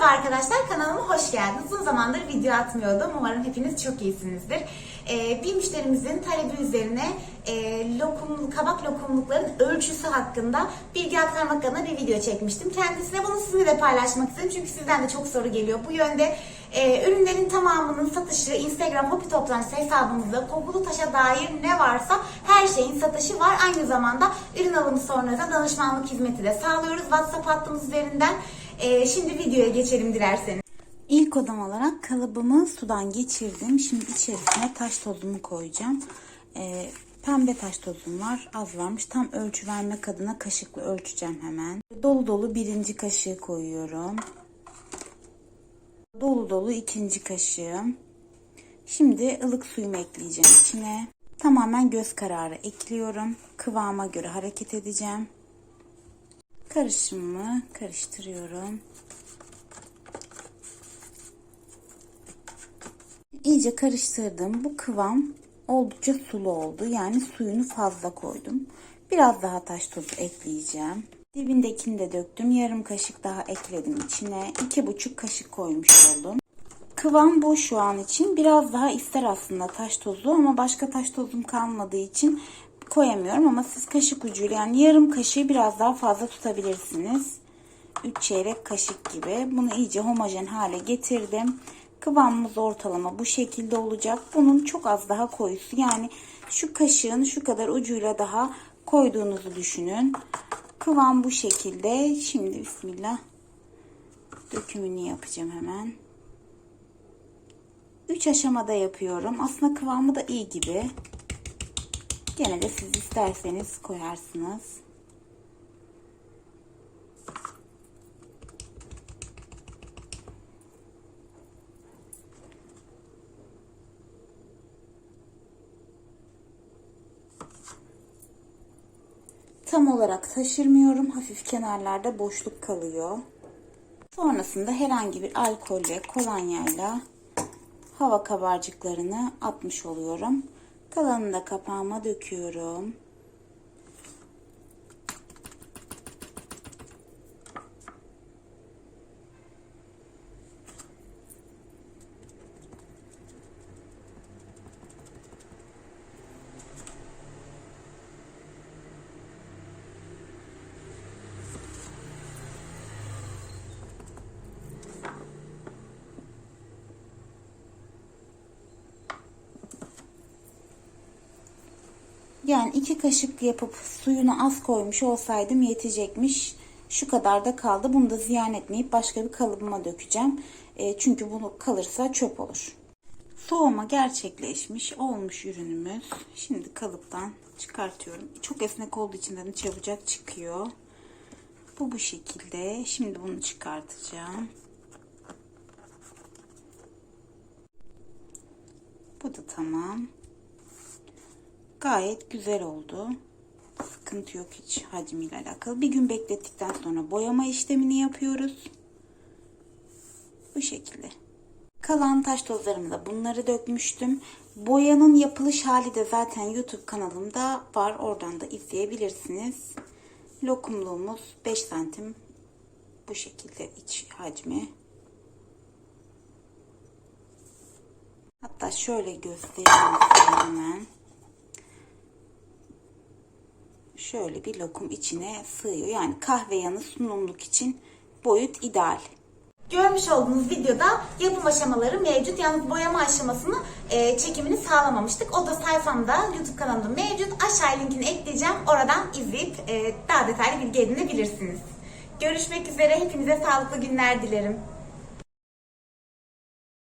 Merhaba arkadaşlar kanalıma hoş geldiniz. Uzun zamandır video atmıyordum. Umarım hepiniz çok iyisinizdir. Ee, bir müşterimizin talebi üzerine e, lokum, kabak lokumlukların ölçüsü hakkında bilgi aktarmak adına bir video çekmiştim. Kendisine bunu sizinle de paylaşmak istedim. Çünkü sizden de çok soru geliyor. Bu yönde e, ürünlerin tamamının satışı Instagram Hopi Toplantısı hesabımızda kokulu taşa dair ne varsa her şeyin satışı var. Aynı zamanda ürün alımı sonrasında danışmanlık hizmeti de sağlıyoruz. WhatsApp hattımız üzerinden. E, şimdi videoya geçelim dilerseniz. İlk odam olarak kalıbımı sudan geçirdim. Şimdi içerisine taş tozumu koyacağım. E, pembe taş tozum var. Az varmış. Tam ölçü vermek adına kaşıkla ölçeceğim hemen. Dolu dolu birinci kaşığı koyuyorum. Dolu dolu ikinci kaşığım. Şimdi ılık suyumu ekleyeceğim içine. Tamamen göz kararı ekliyorum. Kıvama göre hareket edeceğim. Karışımımı karıştırıyorum. İyice karıştırdım. Bu kıvam oldukça sulu oldu. Yani suyunu fazla koydum. Biraz daha taş tozu ekleyeceğim. Dibindekini de döktüm. Yarım kaşık daha ekledim içine. iki buçuk kaşık koymuş oldum. Kıvam bu şu an için. Biraz daha ister aslında taş tozu ama başka taş tozum kalmadığı için koyamıyorum ama siz kaşık ucuyla yani yarım kaşığı biraz daha fazla tutabilirsiniz. 3 çeyrek kaşık gibi. Bunu iyice homojen hale getirdim. Kıvamımız ortalama bu şekilde olacak. Bunun çok az daha koyusu yani şu kaşığın şu kadar ucuyla daha koyduğunuzu düşünün. Kıvam bu şekilde. Şimdi bismillah dökümünü yapacağım hemen. 3 aşamada yapıyorum. Aslında kıvamı da iyi gibi. Gene de siz isterseniz koyarsınız. Tam olarak taşırmıyorum. Hafif kenarlarda boşluk kalıyor. Sonrasında herhangi bir alkolle, kolonyayla hava kabarcıklarını atmış oluyorum. Kalanını da kapağıma döküyorum. Yani iki kaşık yapıp suyunu az koymuş olsaydım yetecekmiş. Şu kadar da kaldı. Bunu da ziyan etmeyip başka bir kalıbıma dökeceğim. E, çünkü bunu kalırsa çöp olur. Soğuma gerçekleşmiş. Olmuş ürünümüz. Şimdi kalıptan çıkartıyorum. Çok esnek olduğu için de çabucak çıkıyor. Bu bu şekilde. Şimdi bunu çıkartacağım. Bu da tamam. Gayet güzel oldu. Sıkıntı yok hiç hacmiyle alakalı. Bir gün beklettikten sonra boyama işlemini yapıyoruz. Bu şekilde. Kalan taş tozlarımı da bunları dökmüştüm. Boyanın yapılış hali de zaten YouTube kanalımda var. Oradan da izleyebilirsiniz. Lokumluğumuz 5 santim. Bu şekilde iç hacmi. Hatta şöyle göstereyim hemen şöyle bir lokum içine sığıyor. Yani kahve yanı sunumluk için boyut ideal. Görmüş olduğunuz videoda yapım aşamaları mevcut. Yalnız boyama aşamasını e, çekimini sağlamamıştık. O da sayfamda YouTube kanalımda mevcut. Aşağı linkini ekleyeceğim. Oradan izleyip e, daha detaylı bilgi edinebilirsiniz. Görüşmek üzere. Hepinize sağlıklı günler dilerim.